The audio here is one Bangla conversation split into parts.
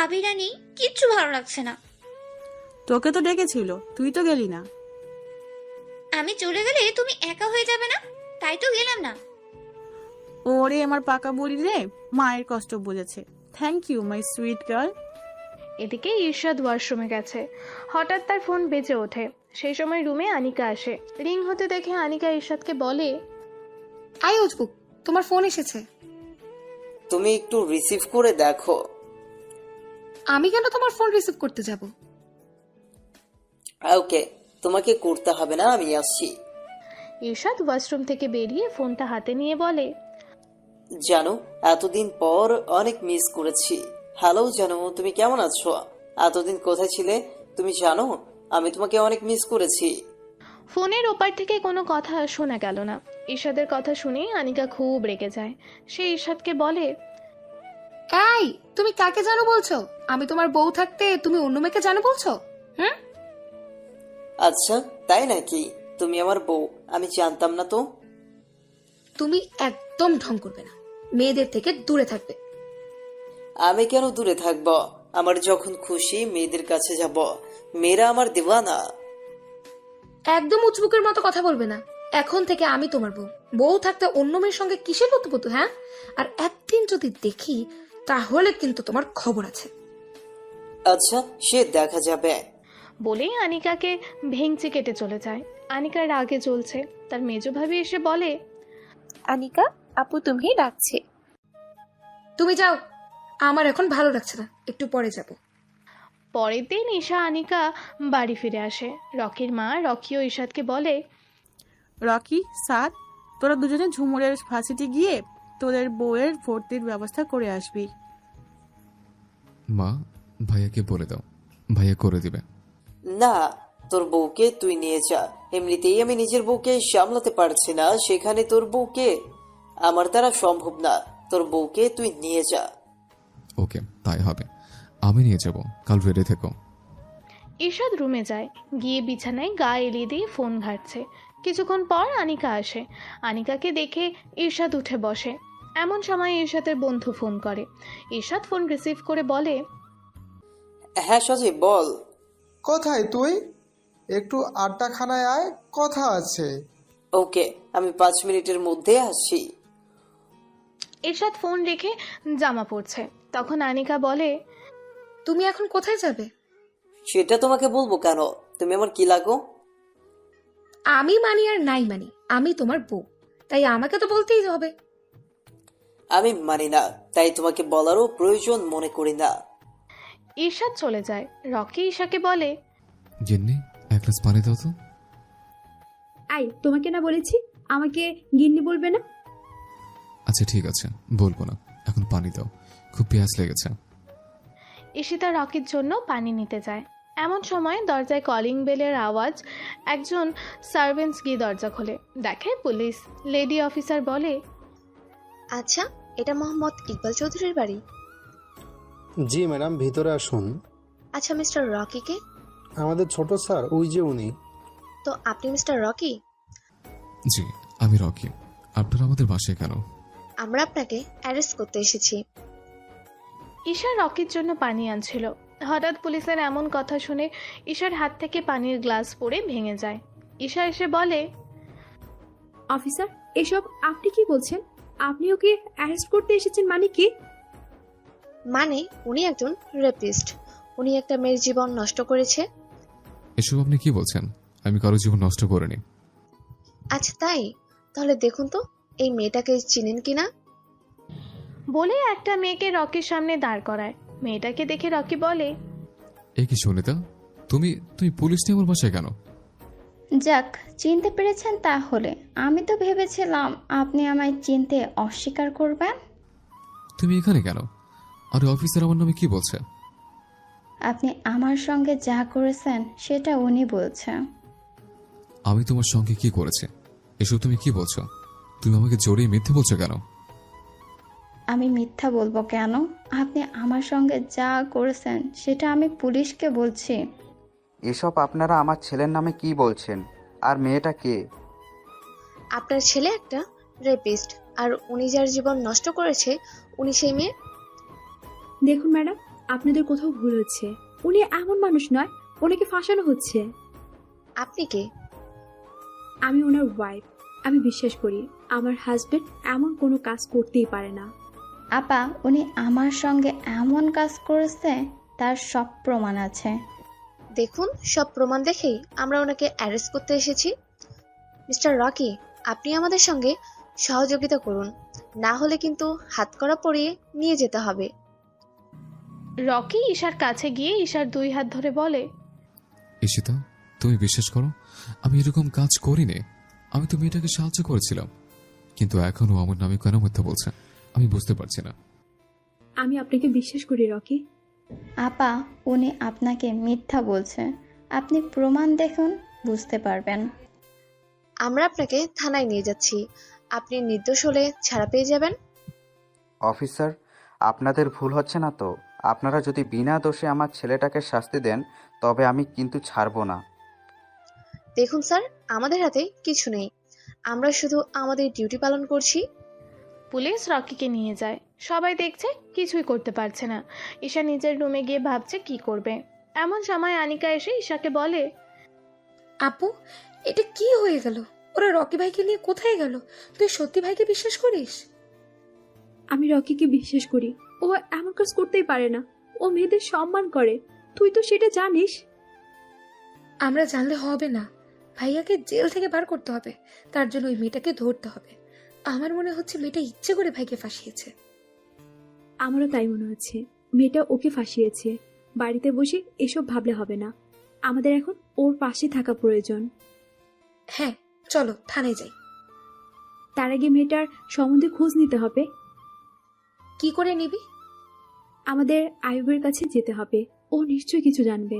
ভাবিরা নেই কিচ্ছু ভালো লাগছে না। তোকে তো ডেকেছিল তুই তো গেলি না। আমি চলে গেলে তুমি একা হয়ে যাবে না? তাই তো গেলাম না। ওরে আমার পাকা বলি রে মায়ের কষ্ট বুঝেছে। Thank you my sweet girl এদিকে ঈর্ষাদ ওয়াশরুমে গেছে। হঠাৎ তার ফোন বেজে ওঠে। সেই সময় রুমে আনিকা আসে। রিং হতে দেখে আনিকা ঈর্ষাদকে বলে আই উজবুক তোমার ফোন এসেছে। তুমি একটু রিসিভ করে দেখো। আমি কেন তোমার ফোন রিসিভ করতে যাব? ওকে তোমাকে করতে হবে না আমি আসছি। ঈর্ষাদ ওয়াশরুম থেকে বেরিয়ে ফোনটা হাতে নিয়ে বলে জানো এতদিন পর অনেক মিস করেছি। হ্যালো জানো তুমি কেমন আছো? এতদিন কোথায় ছিলে? তুমি জানো আমি তোমাকে অনেক মিস করেছি। ফোনের ওপার থেকে কোনো কথা শোনা গেল না। ঈর্ষাদের কথা শুনে আনিকা খুব রেগে যায়। সে ঈর্ষাদকে বলে এই তুমি কাকে জানো বলছো? আমি তোমার বউ থাকতে তুমি অন্য মেয়েকে জানো বলছো? হুম? আচ্ছা তাই নাকি? তুমি আমার বউ আমি জানতাম না তো। তুমি একদম ঢং করবে না। মেয়েদের থেকে দূরে থাকবে। আমি কেন দূরে থাকব? আমার যখন খুশি মেয়েদের কাছে যাব। মেয়েরা আমার দিওয়ানা। একদম উচবুকের মতো কথা বলবে না। এখন থেকে আমি তোমার বউ। বউ থাকতে অন্য মেয়ের সঙ্গে কিসের লতুপতু হ্যাঁ? আর একদিন যদি দেখি তাহলে কিন্তু তোমার খবর আছে। আচ্ছা সে দেখা যাবে। বলেই আনিকাকে ভেঙচি কেটে চলে যায়। আনিকার রাগে চলছে তার মেজ ভাবি এসে বলে আনিকা আপু তুমি ডাকছে। তুমি যাও। আমার এখন ভালো লাগছে না। একটু পরে যাব। পরের দিন ঈশা আনিকা বাড়ি ফিরে আসে। রকির মা রকি ও ঈশাদকে বলে রকি সাদ তোরা দুজনে ঝুমুরের ফাঁসিতে গিয়ে তোদের বউয়ের ভর্তির ব্যবস্থা করে আসবি। মা ভাইয়াকে বলে দাও। ভাইয়া করে দিবে। না তোর বউকে তুই নিয়ে যা। এমনিতেই আমি নিজের বউকে সামলাতে পারছি না সেখানে তোর বউকে। আমার দ্বারা সম্ভব না। তোর বউকে তুই নিয়ে যা। ওকে তাই হবে। আমি নিয়ে যাব। কাল রেডি থেকো। ঈশাদ রুমে যায়। গিয়ে বিছানায় গা এলিয়ে দিয়ে ফোন ঘাটছে। কিছুক্ষণ পর আনিকা আসে। আনিকাকে দেখে ঈর্ষাদ উঠে বসে। এমন সময় ঈর্ষাদের বন্ধু ফোন করে। ঈর্ষাদ ফোন রিসিভ করে বলে হ্যাঁ সজীব বল। কোথায় তুই? একটু আড্ডাখানায় আয় কথা আছে। ওকে আমি পাঁচ মিনিটের মধ্যে আসছি। ঈর্ষাদ ফোন রেখে জামা পরছে। তখন আনিকা বলে তুমি এখন কোথায় যাবে? সেটা তোমাকে বলব কেন? তুমি আমার কি লাগো? আমি মানি আর নাই মানি আমি তোমার বউ। তাই আমাকে তো বলতেই হবে। আমি মানি না তাই তোমাকে বলারও প্রয়োজন মনে করি না। ঈর্ষাদ চলে যায়। রকি ঈশাকে বলে গিন্নি এক গ্লাস পানি দাও তো। আই তোমাকে না বলেছি? আমাকে গিন্নি বলবে না? আচ্ছা ঠিক আছে বলব না। এখন পানি দাও। খুব পেঁয়াজ লেগেছে। ঈশিতা রকির জন্য পানি নিতে যায়। এমন সময় দরজায় কলিং বেলের আওয়াজ একজন সার্ভেন্টস গিয়ে দরজা খোলে। দেখে পুলিশ। লেডি অফিসার বলে আচ্ছা এটা মোহাম্মদ ইকবাল চৌধুরীর বাড়ি? জি ম্যাডাম ভিতরে আসুন। আচ্ছা মিস্টার রকিকে? আমাদের ছোট স্যার ওই যে উনি। তো আপনি মিস্টার রকি? জি আমি রকি। আপনারা আমাদের বাসায় কেন? আমরা আপনাকে অ্যারেস্ট করতে এসেছি। ঈশা রকির জন্য পানি আনছিল। হঠাৎ পুলিশের এমন কথা শুনে ঈশার হাত থেকে পানির গ্লাস পড়ে ভেঙে যায়। ঈশা এসে বলে অফিসার এসব আপনি কি বলছেন? আপনি ওকে অ্যারেস্ট করতে এসেছেন মানে কি? মানে উনি একজন রেপিস্ট উনি একটা মেয়ের জীবন নষ্ট করেছে। এসব আপনি কি বলছেন? আমি কারও জীবন নষ্ট করিনি। আচ্ছা তাই? তাহলে দেখুন তো এই মেয়েটাকে চিনেন কিনা বলে একটা মেয়েকে রকির সামনে দাঁড় করায়। মেয়েটাকে দেখে রকি বলে এ কি সুনিতা? তুমি তুমি পুলিশ নিয়ে আমার বাসায় কেন? যাক চিনতে পেরেছেন তাহলে। আমি তো ভেবেছিলাম আপনি আমায় চিনতে অস্বীকার করবেন। তুমি এখানে কেন? আরে অফিসার আমার নামে কি বলছে? আপনি আমার সঙ্গে যা করেছেন সেটা উনি বলছে। আমি তোমার সঙ্গে কি করেছে? এসব তুমি কি বলছো? তুমি আমাকে জড়িয়ে মিথ্যে বলছো কেন? আমি মিথ্যা বলব কেন? আপনি আমার সঙ্গে যা করেছেন সেটা আমি পুলিশকে বলছি। এসব আপনারা আমার ছেলের নামে কি বলছেন? আর মেয়েটা কে? আপনার ছেলে একটা রেপিস্ট আর উনি যার জীবন নষ্ট করেছে উনি সেই মেয়ে? দেখুন ম্যাডাম আপনাদের কোথাও ভুল হচ্ছে। উনি এমন মানুষ নয় ওনাকে ফাঁসানো হচ্ছে। আপনি কে? আমি ওনার ওয়াইফ আমি বিশ্বাস করি আমার হাজবেন্ড এমন কোনো কাজ করতেই পারে না। আপা উনি আমার সঙ্গে এমন কাজ করেছে তার সব প্রমাণ আছে। দেখুন সব প্রমাণ দেখেই আমরা ওনাকে অ্যারেস্ট করতে এসেছি। মিস্টার রকি আপনি আমাদের সঙ্গে সহযোগিতা করুন। না হলে কিন্তু হাতকড়া পরিয়ে নিয়ে যেতে হবে। রকি ঈশার কাছে গিয়ে ঈশার দুই হাত ধরে বলে ঈশিতা তুমি বিশ্বাস করো? আমি এরকম কাজ করিনি। আমি তো মেয়েটাকে সাহায্য করেছিলাম। কিন্তু এখনও আমার নামে কেন মিথ্যা বলছে? আমি বুঝতে পারছি না। আমি আপনাকে বিশ্বাস করি রকি। আপা উনি আপনাকে মিথ্যা বলছে। আপনি প্রমাণ দেখুন বুঝতে পারবেন। আমরা আপনাকে থানায় নিয়ে যাচ্ছি। আপনি নির্দোষ হলে ছাড়া পেয়ে যাবেন। অফিসার আপনাদের ভুল হচ্ছে না তো? আপনারা যদি বিনা দোষে আমার ছেলেটাকে শাস্তি দেন তবে আমি কিন্তু ছাড়বো না। দেখুন স্যার আমাদের হাতে কিছু নেই। আমরা শুধু আমাদের ডিউটি পালন করছি। পুলিশ রকিকে নিয়ে যায়। সবাই দেখছে কিছুই করতে পারছে না। ঈশা নিজের রুমে গিয়ে ভাবছে কি করবে। এমন সময় আনিকা এসে ঈশাকে বলে আপু এটা কি হয়ে গেল? ওরা রকি ভাইকে নিয়ে কোথায় গেল? তুই সত্যি ভাইকে বিশ্বাস করিস? আমি রকিকে বিশ্বাস করি। ও এমন কাজ করতেই পারে না। ও মেয়েদের সম্মান করে। তুই তো সেটা জানিস। আমরা জানলে হবে না। ভাইয়াকে জেল থেকে বার করতে হবে। তার জন্য ওই মেয়েটাকে ধরতে হবে। আমার মনে হচ্ছে মেয়েটা ইচ্ছে করে ভাইকে ফাঁসিয়েছে। আমারও তাই মনে হচ্ছে। মেয়েটা ওকে ফাঁসিয়েছে। বাড়িতে বসে এসব ভাবলে হবে না। আমাদের এখন ওর পাশে থাকা প্রয়োজন। হ্যাঁ চলো থানায় যাই। তার আগে মেয়েটার সম্বন্ধে খোঁজ নিতে হবে। কি করে নিবি? আমাদের আয়ুবের কাছে যেতে হবে। ও নিশ্চয়ই কিছু জানবে।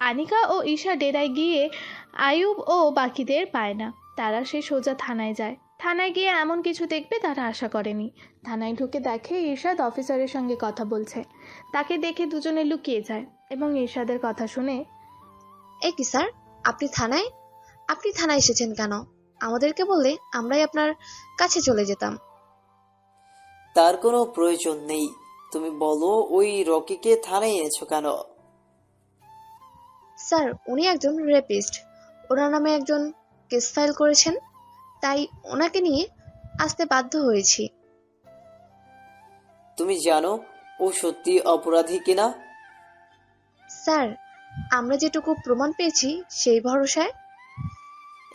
আনিকা ও ঈশা ডেরায় গিয়ে আয়ুব ও বাকিদের পায় না। তারা সে সোজা থানায় যায়। থানায় গিয়ে এমন কিছু দেখবে তারা আশা করেনি। থানায় ঢুকে দেখে ইরশাদ অফিসারের সঙ্গে কথা বলছে। তাকে দেখে দুজনে লুকিয়ে যায় এবং ইরশাদের কথা শুনে এই কি স্যার? আপনি থানায়? আপনি থানায় এসেছেন কেন? আমাদেরকে বললে আমরাই আপনার কাছে চলে যেতাম। তার কোনো প্রয়োজন নেই। তুমি বলো ওই রকিকে থানায় এনেছো কেন? স্যার উনি একজন রেপিস্ট। ওনার নামে একজন কেস ফাইল করেছেন। তাই ওনাকে নিয়ে আসতে বাধ্য হয়েছি। তুমি জানো ও সত্যি অপরাধী কিনা? স্যার আমরা যেটুকু প্রমাণ পেয়েছি সেই ভরসায়।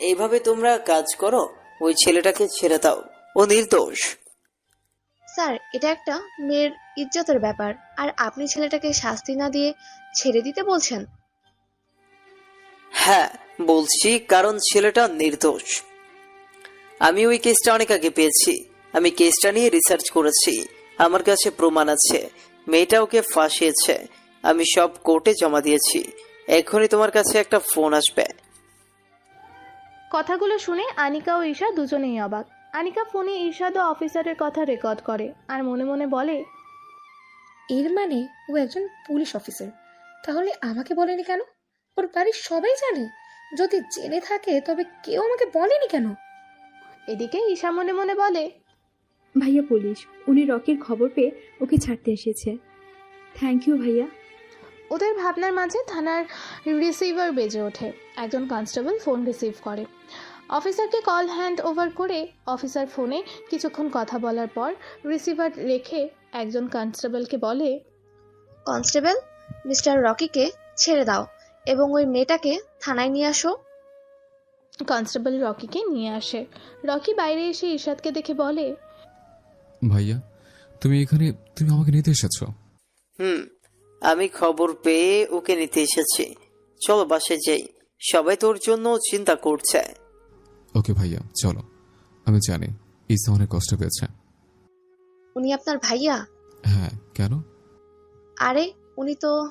এইভাবে তোমরা কাজ করো ওই ছেলেটাকে ছেড়ে দাও। ও নির্দোষ। স্যার এটা একটা মেয়ের ইজ্জতের ব্যাপার। আর আপনি ছেলেটাকে শাস্তি না দিয়ে ছেড়ে দিতে বলছেন? হ্যাঁ বলছি কারণ ছেলেটা নির্দোষ। আমি ওই কেসটা অনেক আগে পেয়েছি। আমি কেসটা নিয়ে রিসার্চ করেছি। আমার কাছে প্রমাণ আছে। মেয়েটা ওকে ফাঁসিয়েছে। আমি সব কোর্টে জমা দিয়েছি। এখনই তোমার কাছে একটা ফোন আসবে। কথাগুলো শুনে আনিকা ও ঈশা দুজনেই অবাক। আনিকা ফোনে ঈশাদ ও অফিসারের কথা রেকর্ড করে আর মনে মনে বলে এর মানে ও একজন পুলিশ অফিসার তাহলে আমাকে বলেনি কেন? ওর বাড়ির সবাই জানে। যদি জেনে থাকে তবে কেউ আমাকে বলেনি কেন? এদিকে ঈশা মনে মনে বলে ভাইয়া পুলিশ উনি রকির খবর পেয়ে ওকে ছাড়তে এসেছে। থ্যাংক ইউ ভাইয়া। ওদের ভাবনার মাঝে থানার রিসিভার বেজে ওঠে। একজন কনস্টেবল ফোন রিসিভ করে। অফিসারকে কল হ্যান্ড ওভার করে অফিসার ফোনে কিছুক্ষণ কথা বলার পর রিসিভার রেখে একজন কনস্টেবলকে বলে কনস্টেবল মিস্টার রকিকে ছেড়ে দাও এবং ওই মেয়েটাকে থানায় নিয়ে আসো। কনস্টেবল রকিকে নিয়ে আসে। রকি বাইরে এসে ইরশাদকে দেখে বলে ভাইয়া তুমি এখানে তুমি আমাকে নিতে এসেছ? হুম আমি খবর পেয়ে ওকে নিতে এসেছি। চলো বাসে যাই। সবাই তোর জন্য চিন্তা করছে। ওকে ভাইয়া চলো। আমি জানি ইসা অনেক কষ্ট পেয়েছে। উনি আপনার ভাইয়া? হ্যাঁ কেন? আরে উনি তো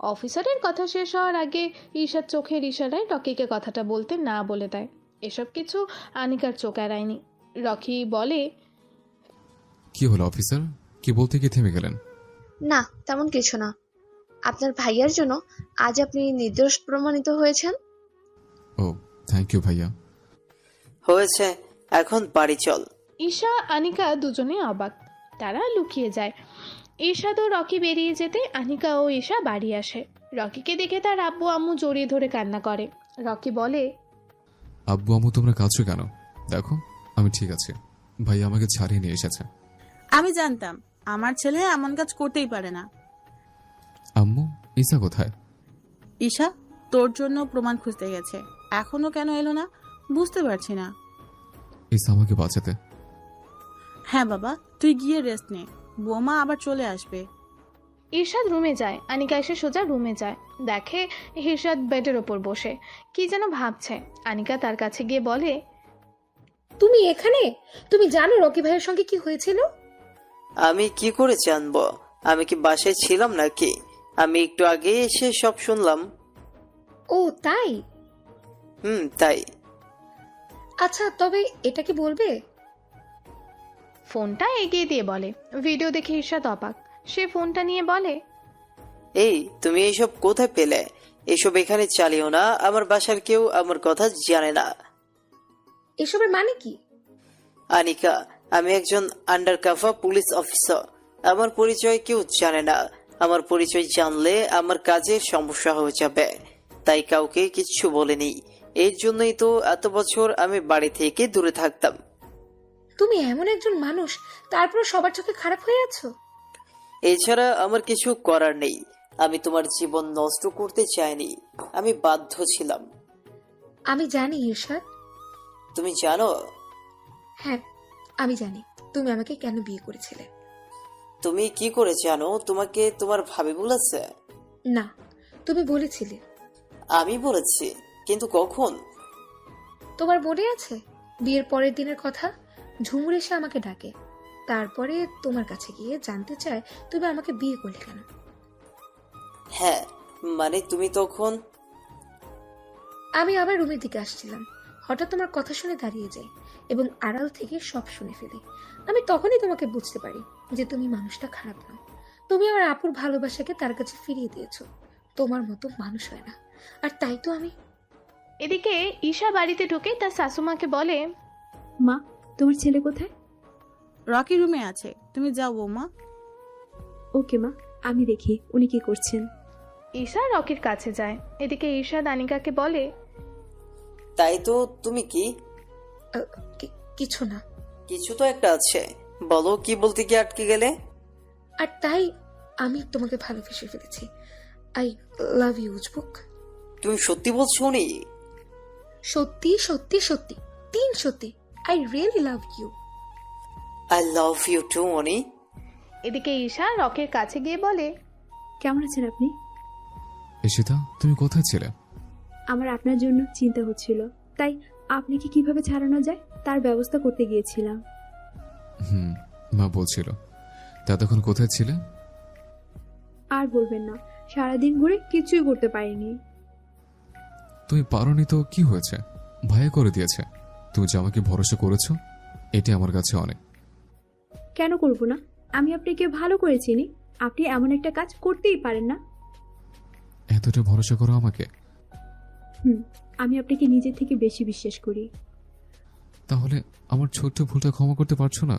অফিসারের কথা শেষ হওয়ার আগে ঈশার চোখের ইশারায় রকিকে কথাটা বলতে না বলে দেয়। এসব কিছু আনিকার চোখ এড়ায়নি। রকি বলে কি হলো অফিসার? কি বলতে গিয়ে থেমে গেলেন? না তেমন কিছু না। আপনার ভাইয়ার জন্য আজ আপনি নির্দোষ প্রমাণিত হয়েছেন? ও থ্যাংক ইউ ভাইয়া। হয়েছে। এখন বাড়ি চল। ঈশা আনিকা দুজনে অবাক। তারা লুকিয়ে যায়। ঈশাদ ও রকি বেরিয়ে যেতে আনিকা ও ঈশা বাড়ি আসে। রকিকে দেখে তার আব্বু আম্মু জড়িয়ে ধরে কান্না করে। রকি বলে আব্বু আম্মু তোমরা কাঁদছো কেন? দেখো আমি ঠিক আছি। ভাই আমাকে ছাড়িয়ে নিয়ে এসেছে। আমি জানতাম আমার ছেলে এমন কাজ করতেই পারে না। আম্মু ঈশা কোথায়? ঈশা তোর জন্য প্রমাণ খুঁজতে গেছে। এখনও কেন এলো না? বুঝতে পারছি না। ইসা আমাকে বাঁচাতে। হ্যাঁ বাবা তুই গিয়ে রেস্ট নে। বৌমা আবার চলে আসবে। ঈর্ষাদ রুমে যায়। আনিকা এসে সোজা রুমে যায়। দেখে ঈর্ষাদ বেডের ওপর বসে। কি যেন ভাবছে। আনিকা তার কাছে গিয়ে বলে তুমি এখানে? তুমি জানো রকি ভাইয়ের সঙ্গে কি হয়েছিল? আমি কি করে জানব আমি কি বাসায় ছিলাম নাকি? আমি একটু আগে এসে সব শুনলাম। ও তাই? হুম তাই। আচ্ছা তবে এটা কি বলবে? ফোনটা এগিয়ে দিয়ে বলে। ভিডিও দেখে ঈর্ষাদ অবাক। সে ফোনটা নিয়ে বলে এই তুমি এইসব কোথায় পেলে? এসব এখানে চালিও না আমার বাসার কেউ আমার কথা জানে না। এসবের মানে কি? আনিকা আমি একজন আন্ডার পুলিশ অফিসার আমার পরিচয় কেউ জানে না। আমার পরিচয় জানলে আমার কাজের সমস্যা হয়ে যাবে। তাই কাউকে কিচ্ছু বলিনি। এর জন্যই তো এত বছর আমি বাড়ি থেকে দূরে থাকতাম। তুমি এমন একজন মানুষ তারপর সবার চোখে খারাপ হয়ে আছো? এছাড়া আমার কিছু করার নেই। আমি তোমার জীবন নষ্ট করতে চাইনি। আমি বাধ্য ছিলাম। আমি জানি ঈর্ষাদ তুমি জানো? হ্যাঁ আমি জানি। তুমি আমাকে কেন বিয়ে করেছিলে? তুমি কি করে জানো? তোমাকে তোমার ভাবি বলেছে। না তুমি বলেছিলে। আমি বলেছি কিন্তু কখন? তোমার মনে আছে? বিয়ের পরের দিনের কথা? ঝুমুর এসে আমাকে ডাকে। তারপরে তোমার কাছে গিয়ে জানতে চায় তুমি আমাকে বিয়ে করলে কেন? হ্যাঁ মানে তুমি তখন? আমি আবার রুমের দিকে আসছিলাম। হঠাৎ তোমার কথা শুনে দাঁড়িয়ে যাই এবং আড়াল থেকে সব শুনে ফেলি। আমি তখনই তোমাকে বুঝতে পারি যে তুমি মানুষটা খারাপ নয়। তুমি আমার আপুর ভালোবাসাকে তার কাছে ফিরিয়ে দিয়েছ। তোমার মতো মানুষ হয় না। আর তাই তো আমি। এদিকে ঈশা বাড়িতে ঢুকে তার শাশুমাকে বলে মা তোমার ছেলে কোথায়? রকি রুমে আছে। তুমি যাও বৌমা। ওকে মা আমি দেখি উনি কি করছেন। ঈশা রকির কাছে যায়। এদিকে ঈশা দানিকাকে বলে তাই তো তুমি কি? আহ, কি- কিছু না। কিছু তো একটা আছে। বলো কি বলতে কি আটকে গেলে? আর তাই আমি তোমাকে ভালোবেসে ফেলেছি। আই লাভ ইউ উজবুক। তুমি সত্যি বলছো উনি? সত্যি সত্যি সত্যি তিন সত্যি। I really love you I love you too Oni এদিকে ঈশা রকের কাছে গিয়ে বলে কেমন আছেন আপনি? ঈশিতা তুমি কোথায় ছিলে? আমার আপনার জন্য চিন্তা হচ্ছিল। তাই আপনাকে কীভাবে ছাড়ানো যায় তার ব্যবস্থা করতে গিয়েছিলাম। হুম মা বলছিল। তা তখন কোথায় ছিলে? আর বলবেন না সারাদিন ঘুরে কিছুই করতে পারিনি। তুমি পারোনি তো কি হয়েছে? ভাইয়া করে দিয়েছে। তুমি যে আমাকে ভরসা করেছ এটি আমার কাছে অনেক। কেন করব না? আমি আপনাকে ভালো করে চিনি। আপনি এমন একটা কাজ করতেই পারেন না। এতটা ভরসা করো আমাকে। হুম আমি আপনাকে নিজের থেকে বেশি বিশ্বাস করি। তাহলে আমার ছোট্ট ভুলটা ক্ষমা করতে পারছ না?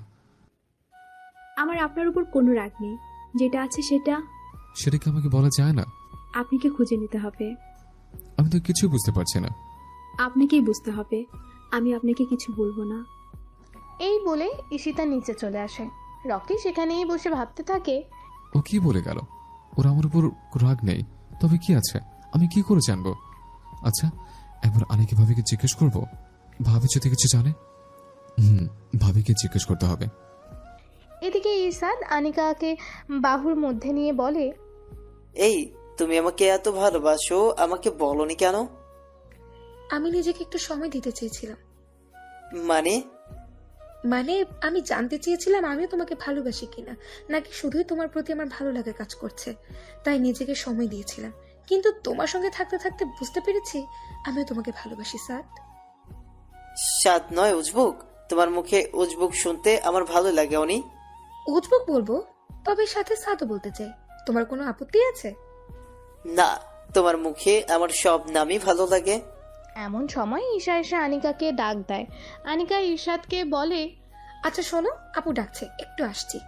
আমার আপনার উপর কোনো রাগ নেই। যেটা আছে সেটা সেটা কি আমাকে বলা যায় না? আপনাকে খুঁজে নিতে হবে। আমি তো কিছুই বুঝতে পারছি না। আপনাকেই বুঝতে হবে। আমি আপনাকে কিছু বলব না। এই বলে ঈশিতা নিচে চলে আসে। রকি সেখানেই বসে ভাবতে থাকে ও কি বলে গেল? ওর আমার উপর রাগ নেই। তবে কি আছে? আমি কি করে জানব? আচ্ছা একবার আনিকে ভাবিকে জিজ্ঞেস করব? ভাবি যদি কিছু জানে? হুম ভাবিকে জিজ্ঞেস করতে হবে। এদিকে ইরসাদ আনিকাকে বাহুর মধ্যে নিয়ে বলে এই তুমি আমাকে এত ভালোবাসো আমাকে বলনি কেন? আমি নিজেকে একটু সময় দিতে চেয়েছিলাম। মানে? মানে আমি জানতে চেয়েছিলাম আমিও তোমাকে ভালোবাসি কিনা নাকি শুধুই তোমার প্রতি আমার ভালো লাগা কাজ করছে। তাই নিজেকে সময় দিয়েছিলাম। কিন্তু তোমার সঙ্গে থাকতে থাকতে বুঝতে পেরেছি আমিও তোমাকে ভালোবাসি সাদ। সাত নয় উজবুক। তোমার মুখে উজবুক শুনতে আমার ভালো লাগে অনি। উজবুক বলব? তবে সাথে সাদও বলতে চাই। তোমার কোনো আপত্তি আছে? না তোমার মুখে আমার সব নামই ভালো লাগে। এমন সময় ঈশা এসে আনিকাকে ডাক দেয়। আনিকা ঈশাদকে বলে আচ্ছা শোনো, আপু ডাকছে, একটু আসছি।